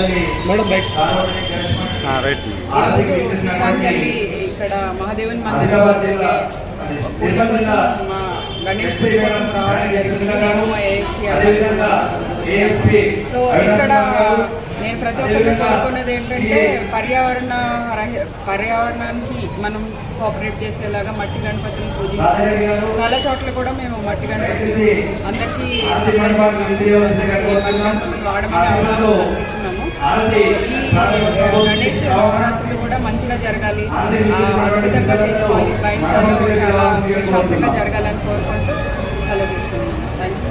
Madam right. ఇక్కడ మహాదేవుని మందిరంలో జరిగే పూజ కోసం మా గణేష్ పూజ కోసం రావడం జరిగింది. నేను మా ఏఎస్పీ సో ఇక్కడ నేను ప్రతి ఒక్కరికి కోరుకున్నది ఏంటంటే పర్యావరణ పర్యావరణానికి మనం కోఆపరేట్ చేసేలాగా మట్టి గణపతిని పూజించాలి. చాలా చోట్ల కూడా మేము మట్టి గణపతిని అందరికీ సప్లై చేసాము అందరికీ మట్టి గణపతిని వాడమని అవగాహన ఈ గణేష్ నవరాత్రులు కూడా మంచిగా జరగాలి. అద్భుతంగా చేసుకోవాలి బయటసారి చాలా ప్రశాంతంగా జరగాలని కోరుకుంటూ సెలవు తీసుకున్నాను థ్యాంక్ యూ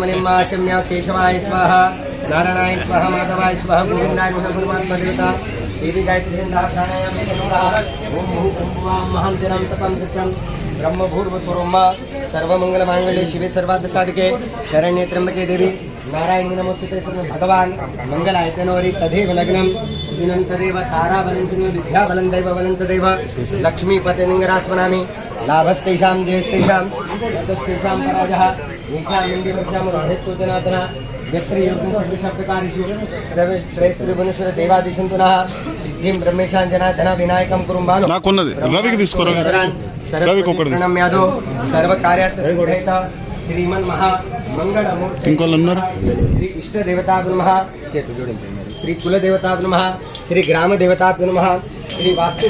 मणिमाचम्य केशवाय स्वाहा, नारायणाय स्वाहा, माधवाय स्वाहा, गोविंदाय नमः गुरुमात्मा देवता देवी गायत्री ओम महं जनं तपं सत्यं ब्रह्म भूर्वस्वरोम सर्वमङ्गलमाङ्गल्ये शिवे साधिके शरण्ये त्र्यम्बके देवी, नारायणी नमस्ते भगवान् मङ्गलायतनोरि तदेव लग्नं, दिनं तदेव ताराबलं विद्याबलं दैवबलं तदेव लक्ष्मीपतिलिङ्गरास्मनामि लाभस्तेषां जयस्तेषां ततस्तेषां पराजः येषां इन्दिवर्षां रोधेस्तु जनातना यत्र योगं सर्वशब्दकारिषु त्रयस्त्रिभुवनेश्वर देवादिशन्तु नः सिद्धिं ब्रह्मेशां जनाधना विनायकं कुरुम्बानु నాకున్నది రవికి తీసుకోరా రవికి ఒకటి తీసుకో. प्रणम यादव सर्व कार्यार्थ सिद्धेत श्रीमन महा मंगल ఇంకోళ్ళు ఉన్నారు? श्री इष्ट देवता नमः చేతు జోడించండి మరి. శ్రీ కుల దేవతా నమః శ్రీ గ్రామ దేవతా నమః శ్రీ వాస్తు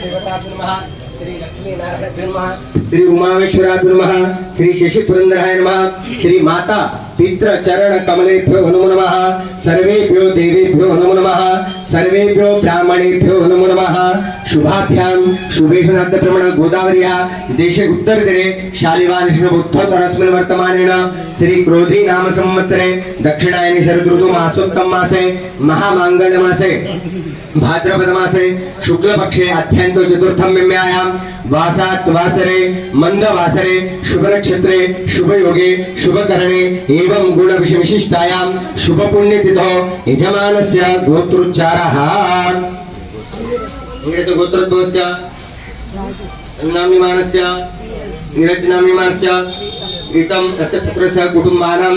श्री उमामेश्वरा नम श्री शशि पुरंदराय नम। श्री माता पित्र पितृचरण कमलेभ्यो नमो नमः सर्वेभ्यो देवेभ्यो नमो नमः सर्वेभ्यो ब्राह्मणेभ्यो नमो नमः शुभाभ्याम शुभेषु प्रमण गोदावर्या, देशे उत्तर दिने शालिवान श्री बुद्ध शुभोत्थोत्तरस्मिन् वर्तमानेन श्री क्रोधी नाम संवत्सरे दक्षिणायनि शरदृतु मासोत्तम मासे महामांगल मासे भाद्रपद मासे शुक्ल पक्षे अत्यंतो चतुर्थम में आयाम वासात वासरे मंद वासरे शुभ नक्षत्रे शुभ योगे शुभ करणे ये एवं गुण विशिष्टायाम शुभ पुण्य तिथो यजमान गोत्रोच्चार। इंग्रज गोत्रोद्भवस्य नाम्यमानस्य नीरज तस्य पुत्रस्य कुटुम्बानां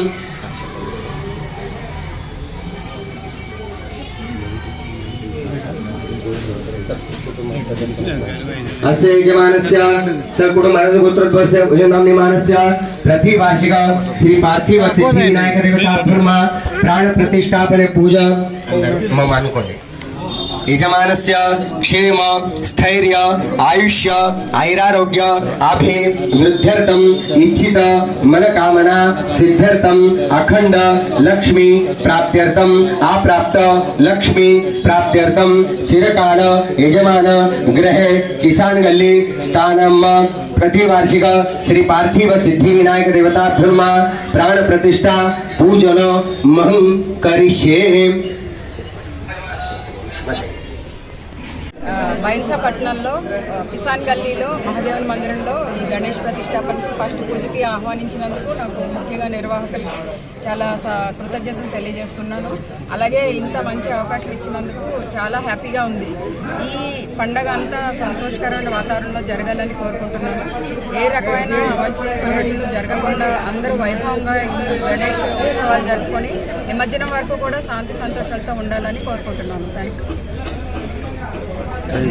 अस्य यजमानस्य सकुटुम्बस्य गोत्रोद्भवस्य भुजनाम्यमानस्य प्रतिवार्षिक श्री पार्थिव सिद्धि विनायक देवता ब्रह्म प्राण प्रतिष्ठापने पूजा मम अनुकोणे यजमानस्य क्षेम, स्थैर्य, आयुष्य ऐरारोग्य अभिवृद्ध्यर्थम इच्छित मनकामना सिद्ध्यर्थम अखंड लक्ष्मी प्राप्त्यर्थम अप्राप्त लक्ष्मी प्राप्त्यर्थम चिरकाल यजमान ग्रहे किसान गल्ली स्थानम, प्रतिवार्षिक श्री पार्थिव सिद्धि विनायक देवता धर्म प्राण प्रतिष्ठा, पूजन, महं करिष्ये। Let's Blessings. బైన్సాపట్నంలో ఆ, కిసాన్ గల్లీలో మహాదేవన్ మందిరంలో ఈ గణేష్ ప్రతిష్టాపనకి ఫస్ట్ పూజకి ఆహ్వానించినందుకు నాకు ముఖ్యంగా నిర్వాహకులకి చాలా స- కృతజ్ఞతలు తెలియజేస్తున్నాను. అలాగే ఇంత మంచి అవకాశం ఇచ్చినందుకు చాలా హ్యాపీగా ఉంది. ఈ పండగ అంతా సంతోషకరమైన వాతావరణంలో జరగాలని కోరుకుంటున్నాను. ఏ రకమైన అవాంఛనీయ సంఘటనలు జరగకుండా అందరూ వైభవంగా ఈ గణేష్ ఉత్సవాలు జరుపుకొని నిమజ్జనం వరకు కూడా శాంతి సంతోషాలతో ఉండాలని కోరుకుంటున్నాను. Thank you Thank you.